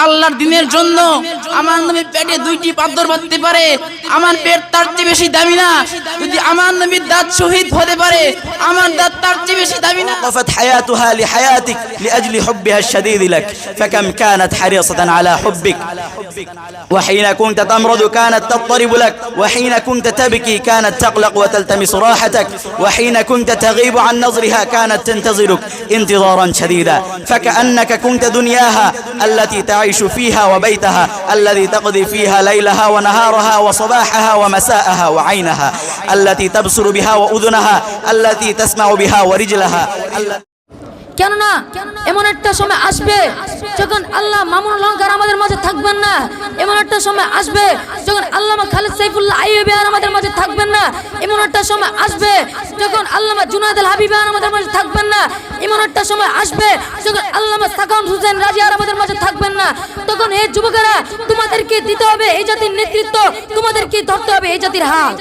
আল্লাহর দিনের জন্য আমার নবী পেটে দুইটি পাথর বাঁধতে পারে আমার পেট তার চেয়ে বেশি দামি না যদি আমার নবীর দাঁত শহীদ হতে পারে আমার দাঁত তার চেয়ে বেশি দামি না وقفت حياتها لحياتك لأجل حبها الشديد لك فكم كانت حريصة على حبك وحين كنت تمرض كانت تضطرب لك وحين كنت تبكي كانت تقلق وتلتمس راحتك وحين كنت تغيب عن نظرها كانت تنتظرك انتظارا شديدا فكأنك كنت دنياها التي تعيش فيها وبيتها الذي تقضي فيها ليلها ونهارها وصباحها ومساءها وعينها التي تبصر بها وأذنها التي تسمع بها ورجلها কেননা এমন একটা সময় আসবে যখন আল্লাহ মামুন অলঙ্কার আমাদের মাঝে থাকবেন না। এমন একটা সময় আসবে যখন আল্লামা খালিদ সাইফুল্লাহ আইয়ুবি আর আমাদের মাঝে থাকবেন না। এমন একটা সময় আসবে যখন আল্লামা জুনাদ আল আর আমাদের মাঝে থাকবেন না। এমন একটা সময় আসবে যখন আল্লামা সাকাউন হুসেন রাজি আর আমাদের মাঝে থাকবেন না। তখন এই যুবকেরা, তোমাদেরকে দিতে হবে এই জাতির নেতৃত্ব, তোমাদেরকে ধরতে হবে এই জাতির হাত।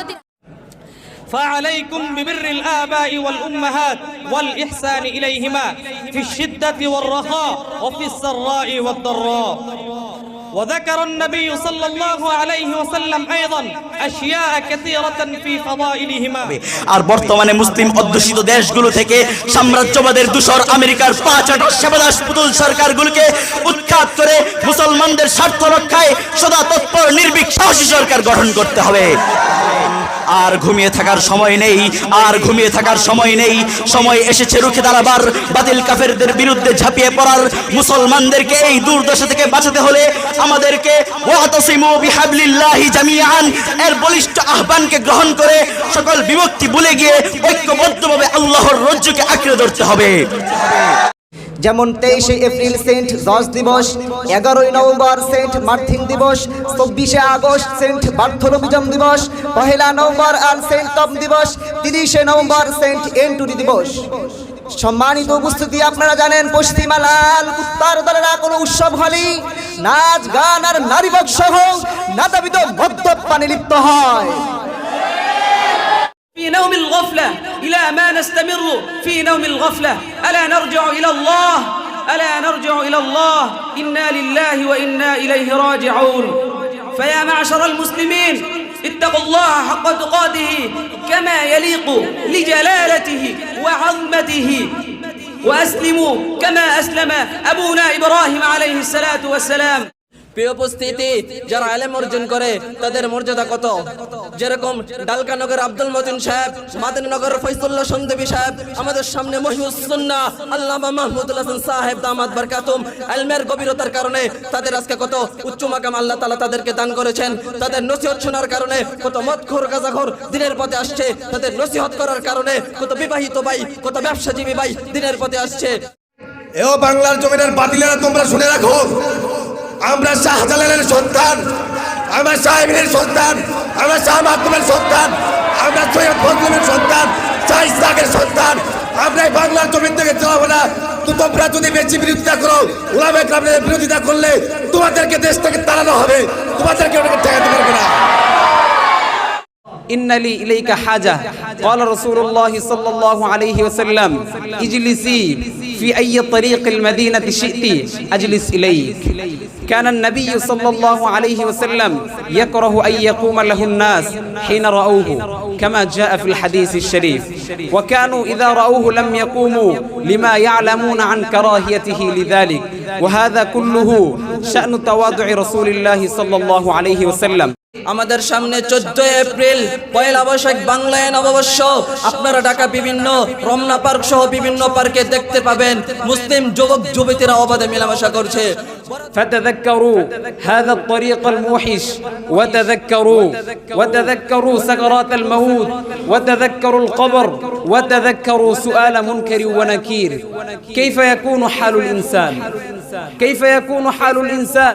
فعليكم ببر الآباء والأمهات والإحسان إليهما في الشدة والرخاء وفي السراء والضراء وذكر النبي صلى الله عليه وسلم أيضا أشياء كثيرة في فضائلهما আর বর্তমানে মুসলিম অধ্যুষিত দেশগুলো থেকে সাম্রাজ্যবাদের দূষর আমেরিকার পাঁচ আটক সেবাদাস পুতুল সরকারগুলোকে উৎখাত করে মুসলমানদের স্বার্থ রক্ষায় সদা তৎপর নির্ভীক সাহসী সরকার গঠন করতে হবে আর ঘুমিয়ে থাকার সময় নেই, আর ঘুমিয়ে থাকার সময় নেই। সময় এসেছে রুখে দাঁড়াবার, বাতিল কাফেরদের বিরুদ্ধে ঝাঁপিয়ে পড়ার। মুসলমানদেরকে এই দুর্দশা থেকে বাঁচাতে হলে আমাদেরকে এর বলিষ্ঠ আহ্বানকে গ্রহণ করে সকল বিভক্তি ভুলে গিয়ে ঐক্যবদ্ধভাবে আল্লাহর রজ্জুকে আঁকড়ে ধরতে হবে। যেমন তেইশে এপ্রিল সেন্ট জর্জ দিবস, এগারোই নভেম্বর সেন্ট মার্থিন দিবস, চব্বিশে আগস্ট সেন্ট বার্থোলমিজম দিবস, পহেলা নভেম্বর আর সেন্ট টম দিবস, তিরিশে নভেম্বর সেন্ট এন্টুরি দিবস। সম্মানিত উপস্থিতি আপনারা জানেন, পশ্চিমা লাল উত্তর দলেরা কোনো উৎসব হলেই নাচ, গান আর নারীবক সহ নাদাবিদ মদ্যপানে লিপ্ত হয়। الغفلة إلى ما نستمر في نوم الغفلة. ألا نرجع إلى الله؟ ألا نرجع إلى الله؟ إنا لله وإنا إليه راجعون. فيا معشر المسلمين اتقوا الله حق تقاته كما يليق لجلالته وعظمته. وأسلموا كما أسلم أبونا إبراهيم عليه الصلاة والسلام. প্রিয় উপস্থিতি, যারা আলেম অর্জন করে, তাদের মর্যাদা কত? যেরকম ডালকানগর আব্দুল মতিন সাহেব, মাদিনীনগর ফৈসুল্লাহ সন্দেবী সাহেব, আমাদের সামনে মহিউসুন্না আল্লামা মাহমুদুল হাসান সাহেব দামাত বারকাতুম, আলমের গভীরতার কারণে তাদের আজকে কত উচ্চ মাকাম আল্লাহ তালা তাদেরকে দান করেছেন, তাদের নসিহত শোনার কারণে কত মদখোর গাজাখোর দিনের পথে আসছে, তাদের নসিহত করার কারণে কত বিবাহিত ভাই, কত ব্যবসাজীবী ভাই দিনের পথে আসছে। এও বাংলার জমিনের বাতিলেরা তোমরা শুনে রাখো। আমরা শাহজালালের সন্তান, আমরা সাহেবের সন্তান, আমরা শাহ মাহমুদের সন্তান, আমরা সৈয়দ ফজলুমের সন্তান, শাহ ইসলাকের সন্তান। আমরা এই বাংলার জমিন থেকে চলাবো না। তোমরা যদি বেশি বিরোধিতা করো ওলামে গ্রামের বিরোধিতা করলে তোমাদেরকে দেশ থেকে তাড়ানো হবে। তোমাদেরকে ওটাকে ঠেকাতে পারবে না। إن لي إليك حاجة قال رسول الله صلى الله عليه وسلم اجلسي في أي طريق المدينة شئت أجلس إليك كان النبي صلى الله عليه وسلم يكره أن يقوم له الناس حين رأوه كما جاء في الحديث الشريف وكانوا إذا رأوه لم يقوموا لما يعلمون عن كراهيته لذلك وهذا كله شأن تواضع رسول الله صلى الله عليه وسلم আমাদের সামনে চোদ্দ এপ্রিল পয়লা বৈশাখ বাংলায় নববর্ষ আপনারা ঢাকা বিভিন্ন রমনা পার্ক সহ বিভিন্ন পার্কে দেখতে পাবেন মুসলিম যুবক যুবতীরা অবাধে মেলামেশা করছে فتذكروا هذا الطريق الموحش وتذكروا وتذكروا سكرات الموت وتذكروا القبر وتذكروا سؤال منكر ونكير كيف يكون حال الإنسان كيف يكون حال الإنسان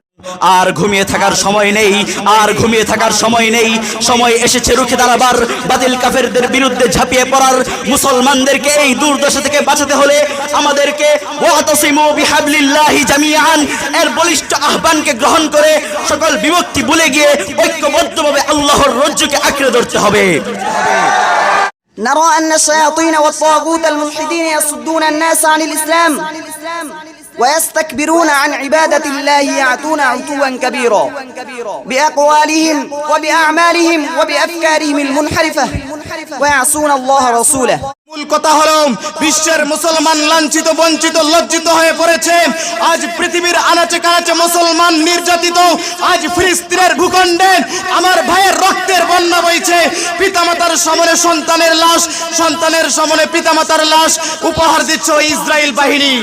আর ঘুমিয়ে থাকার সময় নেই আর ঘুমিয়ে থাকার সময় নেই সময় এসেছে রুখে দাঁড়াবার বাতিল কাফেরদের বিরুদ্ধে ঝাঁপিয়ে পড়ার মুসলমানদেরকে এই দুর্দশা থেকে বাঁচাতে হলে আমাদেরকে ওয়াতাসিমু বিহাবলিল্লাহি জামিআন এর বলিষ্ঠ আহ্বানকে গ্রহণ করে সকল বিভক্তি ভুলে গিয়ে ঐক্যবদ্ধভাবে আল্লাহর রজ্জুকে আঁকড়ে ধরতে হবে نرى أن الشياطين والطاغوت الملحدين يصدون الناس عن الإسلام ويستكبرون عن عبادة الله يعتون عتوا كبيرا بأقوالهم وبأعمالهم وبأفكارهم المنحرفة ويعصون الله رسوله মূল কথা হলো বিশ্বের মুসলমান লাঞ্ছিত বঞ্চিত লজ্জিত হয়ে পড়েছে আজ পৃথিবীর আনাচে কানাচে মুসলমান নির্যাতিত আজ ফিলিস্তিনের ভূখণ্ডে আমার ভাইয়ের রক্তের বন্যা বইছে পিতামাতার সামনে সন্তানের লাশ সন্তানের সামনে পিতামাতার লাশ উপহার দিচ্ছে ওই ইসরায়েল বাহিনী